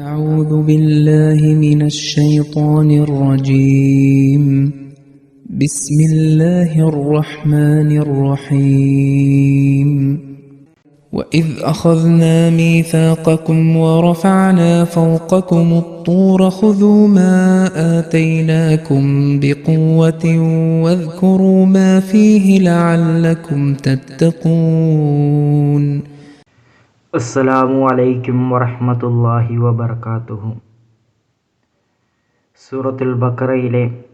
أعوذ بالله من الشيطان الرجيم. بسم الله الرحمن الرحيم. وإذ أخذنا ميثاقكم ورفعنا فوقكم الطور خذوا ما آتيناكم بقوة واذكروا ما فيه لعلكم تتقون. അസ്സലാമു അലൈക്കും വറഹ്മത്തുള്ളാഹി വബർക്കാത്തുഹു സൂറത്തുൽ ബക്കറയിലെ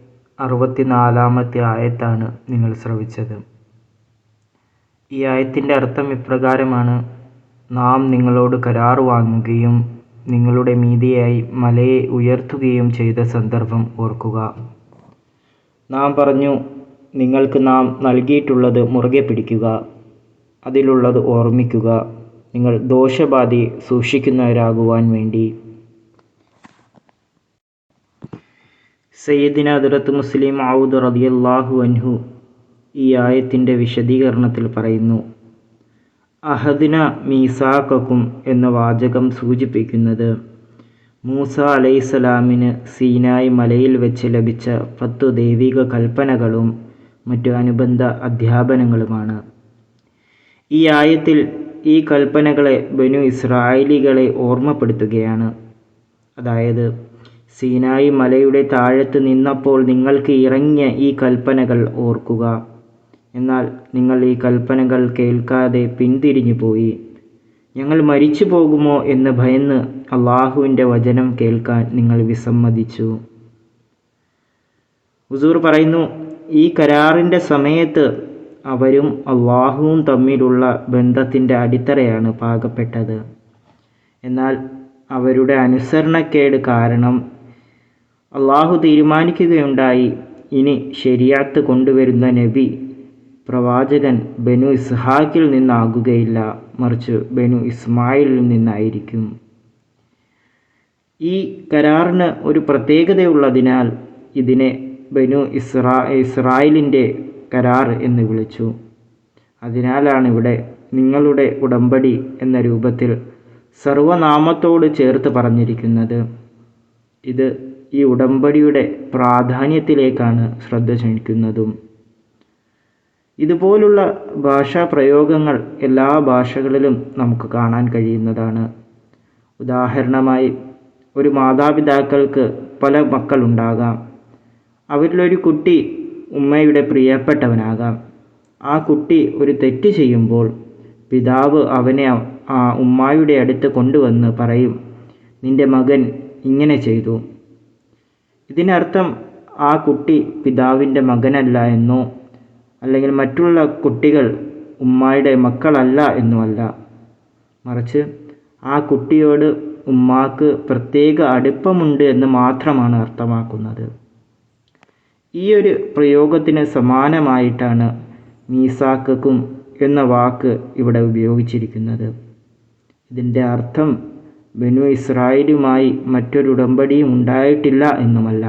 അറുപത്തിനാലാമത്തെ ആയത്താണ് നിങ്ങൾ ശ്രവിച്ചത്. ഈ ആയത്തിന്റെ അർത്ഥം ഇപ്രകാരമാണ്. നാം നിങ്ങളോട് കരാർ വാങ്ങുകയും നിങ്ങളുടെ മീതിയായി മലയെ ഉയർത്തുകയും ചെയ്ത സന്ദർഭം ഓർക്കുക. നാം പറഞ്ഞു നിങ്ങൾക്ക് നാം നൽകിയിട്ടുള്ളത് മുറുകെ പിടിക്കുക അതിലുള്ളത് ഓർമ്മിക്കുക. നിങ്ങൾ ദോഷബാധി സൂക്ഷിക്കുന്നവരാകുവാൻ വേണ്ടി. സയ്യിദിന അതിറത്ത് മുസ്ലിം ഔദ് റബിയല്ലാഹു അൻഹു ഈ ആയത്തിന്റെ വിശദീകരണത്തിൽ പറയുന്നു അഹദിന മീസാക്കും എന്ന വാചകം സൂചിപ്പിക്കുന്നത് മൂസ അലൈസലാമിന് സീനായ് മലയിൽ വെച്ച് ലഭിച്ച പത്തു ദൈവിക കൽപ്പനകളും മറ്റു അനുബന്ധ അധ്യാപനങ്ങളുമാണ്. ഈ ആയത്തിൽ ഈ കൽപ്പനകളെ ബനു ഇസ്രായേലികളെ ഓർമ്മപ്പെടുത്തുകയാണ്. അതായത് സീനായി മലയുടെ താഴത്ത് നിന്നപ്പോൾ നിങ്ങൾക്ക് ഇറങ്ങിയ ഈ കൽപ്പനകൾ ഓർക്കുക. എന്നാൽ നിങ്ങൾ ഈ കൽപ്പനകൾ കേൾക്കാതെ പിന്തിരിഞ്ഞു പോയി. ഞങ്ങൾ മരിച്ചു പോകുമോ എന്ന് ഭയന്ന് അള്ളാഹുവിന്റെ വചനം കേൾക്കാൻ നിങ്ങൾ വിസമ്മതിച്ചു. ഹുസൂർ പറയുന്നു ഈ കരാറിന്റെ സമയത്ത് അവരും അള്ളാഹുവും തമ്മിലുള്ള ബന്ധത്തിന്റെ അടിത്തറയാണ് പാകപ്പെട്ടത്. എന്നാൽ അവരുടെ അനുസരണക്കേട് കാരണം അള്ളാഹു തീരുമാനിക്കുകയുണ്ടായി. ഇനി ശരിയാത്ത് കൊണ്ടുവരുന്ന നബി പ്രവാചകൻ ബനു ഇസ്ഹാക്കിൽ നിന്നാകുകയില്ല. മറിച്ച് ബനു ഇസ്മായിലിൽ നിന്നായിരിക്കും. ഈ കരാറിന് ഒരു പ്രത്യേകതയുള്ളതിനാൽ ഇതിനെ ബനു ഇസ്രാ ഇസ്രായേലിന്റെ കരാർ എന്ന് വിളിച്ചു. അതിനാലാണ് ഇവിടെ നിങ്ങളുടെ ഉടമ്പടി എന്ന രൂപത്തിൽ സർവനാമത്തോട് ചേർത്ത് പറഞ്ഞിരിക്കുന്നത്. ഇത് ഈ ഉടമ്പടിയുടെ പ്രാധാന്യത്തിലേക്കാണ് ശ്രദ്ധ ക്ഷണിക്കുന്നതും. ഇതുപോലുള്ള ഭാഷാ പ്രയോഗങ്ങൾ എല്ലാ ഭാഷകളിലും നമുക്ക് കാണാൻ കഴിയുന്നതാണ്. ഉദാഹരണമായി ഒരു മാതാപിതാക്കൾക്ക് പല മക്കളുണ്ടാകാം. അവരിലൊരു കുട്ടി ഉമ്മയുടെ പ്രിയപ്പെട്ടവനാകാം. ആ കുട്ടി ഒരു തെറ്റ് ചെയ്യുമ്പോൾ പിതാവ് അവനെ ആ ഉമ്മായുടെ അടുത്ത് കൊണ്ടുവന്ന് പറയും നിന്റെ മകൻ ഇങ്ങനെ ചെയ്തു. ഇതിനർത്ഥം ആ കുട്ടി പിതാവിന്റെ മകനല്ല എന്നോ അല്ലെങ്കിൽ മറ്റുള്ള കുട്ടികൾ ഉമ്മായുടെ മക്കളല്ല എന്നുമല്ല. മറിച്ച് ആ കുട്ടിയോട് ഉമ്മാക്ക് പ്രത്യേക അടുപ്പമുണ്ട് എന്ന് മാത്രമാണ് അർത്ഥമാക്കുന്നത്. ഈ ഒരു പ്രയോഗത്തിന് സമാനമായിട്ടാണ് മീസാക്കും എന്ന വാക്ക് ഇവിടെ ഉപയോഗിച്ചിരിക്കുന്നത്. ഇതിന്റെ അർത്ഥം ബനു ഇസ്രായേലുമായി മറ്റൊരു ഉടമ്പടിയും ഉണ്ടായിട്ടില്ല എന്നുമല്ല.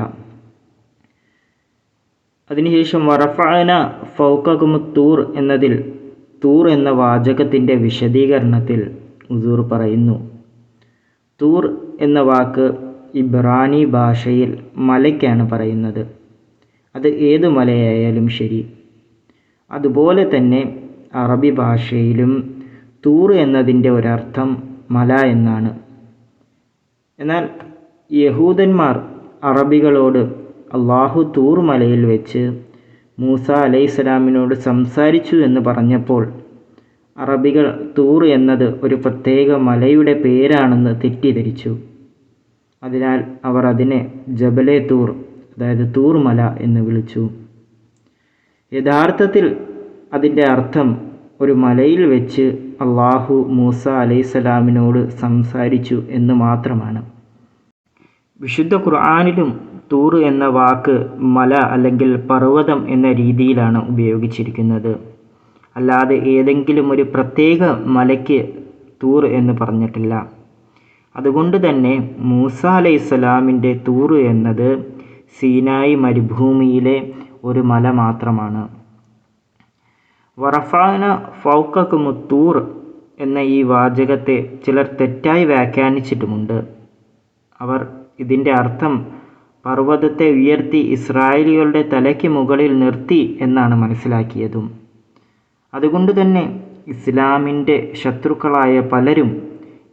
അതിനുശേഷം വറഫാന ഫൗക്കും തൂർ എന്നതിൽ തൂർ എന്ന വാചകത്തിന്റെ വിശദീകരണത്തിൽ ഉസൂർ പറയുന്നു. തൂർ എന്ന വാക്ക് ഇബ്രാനി ഭാഷയിൽ മലയ്ക്കാണ് പറയുന്നത്. അത് ഏത് മലയായാലും ശരി. അതുപോലെ തന്നെ അറബി ഭാഷയിലും തൂർ എന്നതിന്റെ ഒരർത്ഥം മല എന്നാണ്. എന്നാൽ യഹൂദന്മാർ അറബികളോട് അള്ളാഹു തൂർ മലയിൽ വെച്ച് മൂസ അലൈഹിസ്സലാമിനോട് സംസാരിച്ചു എന്ന് പറഞ്ഞപ്പോൾ അറബികൾ തൂർ എന്നത് ഒരു പ്രത്യേക മലയുടെ പേരാണെന്ന് തെറ്റിദ്ധരിച്ചു. അതിനാൽ അവർ അതിനെ ജബലെ തൂർ അതായത് തൂർ മല എന്ന് വിളിച്ചു. യഥാർത്ഥത്തിൽ അതിന്റെ അർത്ഥം ഒരു മലയിൽ വെച്ച് അള്ളാഹു മൂസ അലൈസലാമിനോട് സംസാരിച്ചു എന്ന് മാത്രമാണ്. വിശുദ്ധ ഖുർആാനിലും തൂർ എന്ന വാക്ക് മല അല്ലെങ്കിൽ പർവതം എന്ന രീതിയിലാണ് ഉപയോഗിച്ചിരിക്കുന്നത്. അല്ലാതെ ഏതെങ്കിലും ഒരു പ്രത്യേക മലയ്ക്ക് തൂർ എന്ന് പറഞ്ഞിട്ടില്ല. അതുകൊണ്ട് തന്നെ മൂസ അലൈഹിസ്സലാമിന്റെ തൂർ എന്നത് സീനായി മരുഭൂമിയിലെ ഒരു മല മാത്രമാണ്. വറഫാന ഫൗക്കക്കുമുത്തൂർ എന്ന ഈ വാചകത്തെ ചിലർ തെറ്റായി വ്യാഖ്യാനിച്ചിട്ടുമുണ്ട്. അവർ ഇതിന്റെ അർത്ഥം പർവതത്തെ ഉയർത്തി ഇസ്രായേലികളുടെ തലയ്ക്ക് മുകളിൽ നിർത്തി എന്നാണ് മനസ്സിലാക്കിയതും. അതുകൊണ്ട് തന്നെ ഇസ്ലാമിന്റെ ശത്രുക്കളായ പലരും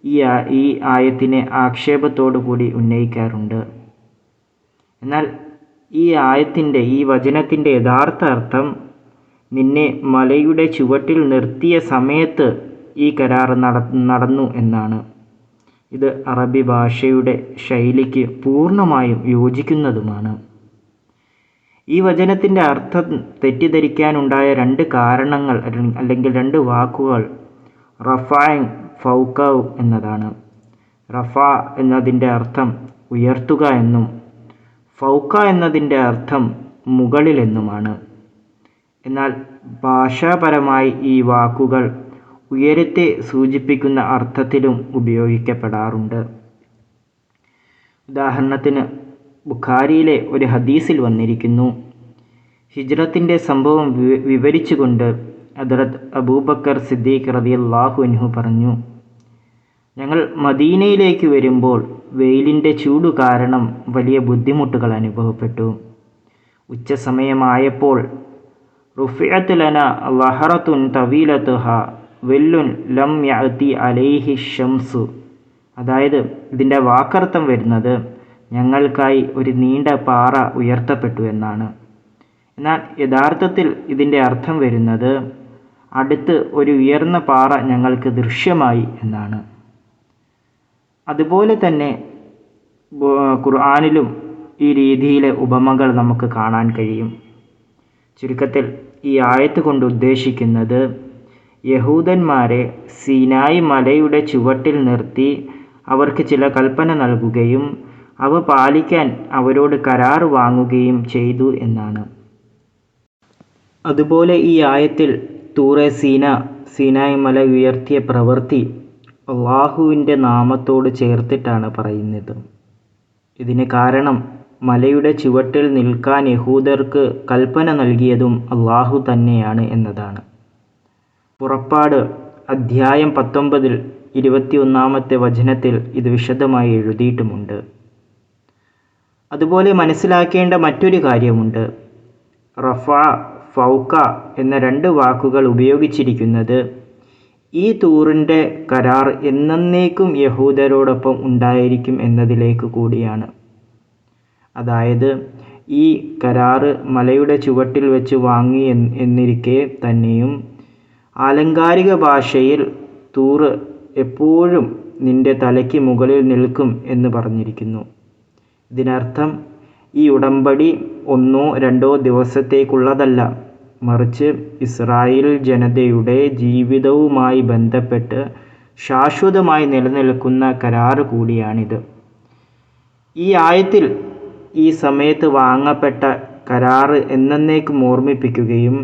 ഈ ഈ ആയത്തിനെ ആക്ഷേപത്തോടു കൂടി ഉന്നയിക്കാറുണ്ട്. എന്നാൽ ഈ ആയത്തിന്റെ ഈ വചനത്തിന്റെ യഥാർത്ഥ അർത്ഥം നിന്നെ മലയുടെ ചുവട്ടിൽ നിർത്തിയ സമയത്ത് ഈ കരാർ നട നടന്നു എന്നാണ്. ഇത് അറബി ഭാഷയുടെ ശൈലിക്ക് പൂർണമായും യോജിക്കുന്നതുമാണ്. ഈ വചനത്തിന്റെ അർത്ഥം തെറ്റിദ്ധരിക്കാനുണ്ടായ രണ്ട് കാരണങ്ങൾ അല്ലെങ്കിൽ രണ്ട് വാക്കുകൾ റഫാങ് ഫൗക്കവ് എന്നതാണ്. റഫ എന്നതിന്റെ അർത്ഥം ഉയർത്തുക എന്നും ഫൗക്ക എന്നതിന്റെ അർത്ഥം മുകളിലെന്നുമാണ്. എന്നാൽ ഭാഷാപരമായി ഈ വാക്കുകൾ ഉയരത്തെ സൂചിപ്പിക്കുന്ന അർത്ഥത്തിലും ഉപയോഗിക്കപ്പെടാറുണ്ട്. ഉദാഹരണത്തിന് ബുഖാരിയിലെ ഒരു ഹദീസിൽ വന്നിരിക്കുന്നു ഹിജ്റത്തിന്റെ സംഭവം വിവരിച്ചുകൊണ്ട് ഹദ്രത്ത് അബൂബക്കർ സിദ്ദീഖ് റതിയല്ലാഹു അൻഹു പറഞ്ഞു ഞങ്ങൾ മദീനയിലേക്ക് വരുമ്പോൾ വെയിലിന്റെ ചൂട് കാരണം വലിയ ബുദ്ധിമുട്ടുകൾ അനുഭവപ്പെട്ടു. ഉച്ചസമയമായപ്പോൾ റുഫിയത്തുലന വഹറത്തുൻ തവീലത്തുഹ വെല്ലുൻ ലം യഅതി അലൈഹി ഷംസു. അതായത് ഇതിന്റെ വാക്കർത്ഥം വരുന്നത് ഞങ്ങൾക്കായി ഒരു നീണ്ട പാറ ഉയർത്തപ്പെട്ടു എന്നാണ്. എന്നാൽ യഥാർത്ഥത്തിൽ ഇതിന്റെ അർത്ഥം വരുന്നത് അടുത്ത് ഒരു ഉയർന്ന പാറ ഞങ്ങൾക്ക് ദൃശ്യമായി എന്നാണ്. അതുപോലെ തന്നെ ഖുർആാനിലും ഈ രീതിയിലെ ഉപമകൾ നമുക്ക് കാണാൻ കഴിയും. ചുരുക്കത്തിൽ ഈ ആയത്ത് കൊണ്ട് ഉദ്ദേശിക്കുന്നത് യഹൂദന്മാരെ സീനായി മലയുടെ ചുവട്ടിൽ നിർത്തി അവർക്ക് ചില കൽപ്പന നൽകുകയും അവ പാലിക്കാൻ അവരോട് കരാർ വാങ്ങുകയും ചെയ്തു എന്നാണ്. അതുപോലെ ഈ ആയത്തിൽ തൂറെ സീന സീനായി മല ഉയർത്തിയ പ്രവൃത്തി അള്ളാഹുവിന്റെ നാമത്തോട് ചേർത്തിട്ടാണ് പറയുന്നത്. ഇതിന് കാരണം മലയുടെ ചുവട്ടിൽ നിൽക്കാൻ യഹൂദർക്ക് കൽപ്പന നൽകിയതും അള്ളാഹു തന്നെയാണ് എന്നതാണ്. പുറപ്പാട് അധ്യായം പത്തൊമ്പതിൽ ഇരുപത്തിയൊന്നാമത്തെ വചനത്തിൽ ഇത് വിശദമായി എഴുതിയിട്ടുമുണ്ട്. അതുപോലെ മനസ്സിലാക്കേണ്ട മറ്റൊരു കാര്യമുണ്ട്. റഫ ഫൗക്ക എന്ന രണ്ട് വാക്കുകൾ ഉപയോഗിച്ചിരിക്കുന്നത് ഈ തൂറിന്റെ കരാർ എന്നേക്കും യഹൂദരോടൊപ്പം ഉണ്ടായിരിക്കും എന്നതിലേക്ക് കൂടിയാണ്. അതായത് ഈ കരാറ് മലയുടെ ചുവട്ടിൽ വെച്ച് വാങ്ങി എന്നിരിക്കെ തന്നെയും ആലങ്കാരിക ഭാഷയിൽ തൂറ് എപ്പോഴും നിന്റെ തലയ്ക്ക് മുകളിൽ നിൽക്കും എന്ന് പറഞ്ഞിരിക്കുന്നു. ഇതിനർത്ഥം ഈ ഉടമ്പടി ഒന്നോ രണ്ടോ ദിവസത്തേക്കുള്ളതല്ല. മറിച്ച് ഇസ്രായേൽ ജനതയുടെ ജീവിതവുമായി ബന്ധപ്പെട്ട് ശാശ്വതമായി നിലനിൽക്കുന്ന കരാറ് കൂടിയാണിത്. ഈ ആയത്തിൽ ഈ സമയത്ത് വാങ്ങപ്പെട്ട കരാറ് എന്നേക്കും ഓർമ്മിപ്പിക്കുകയും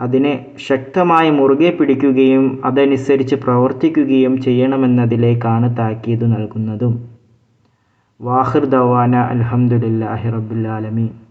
അതിനെ ശക്തമായി മുറുകെ പിടിക്കുകയും അതനുസരിച്ച് പ്രവർത്തിക്കുകയും ചെയ്യണമെന്നതിലേക്കാണ് താക്കീത് നൽകുന്നതും. വാഹിർ ദവാന അൽഹംദുലില്ലാഹി റബ്ബിൽ ആലമീൻ.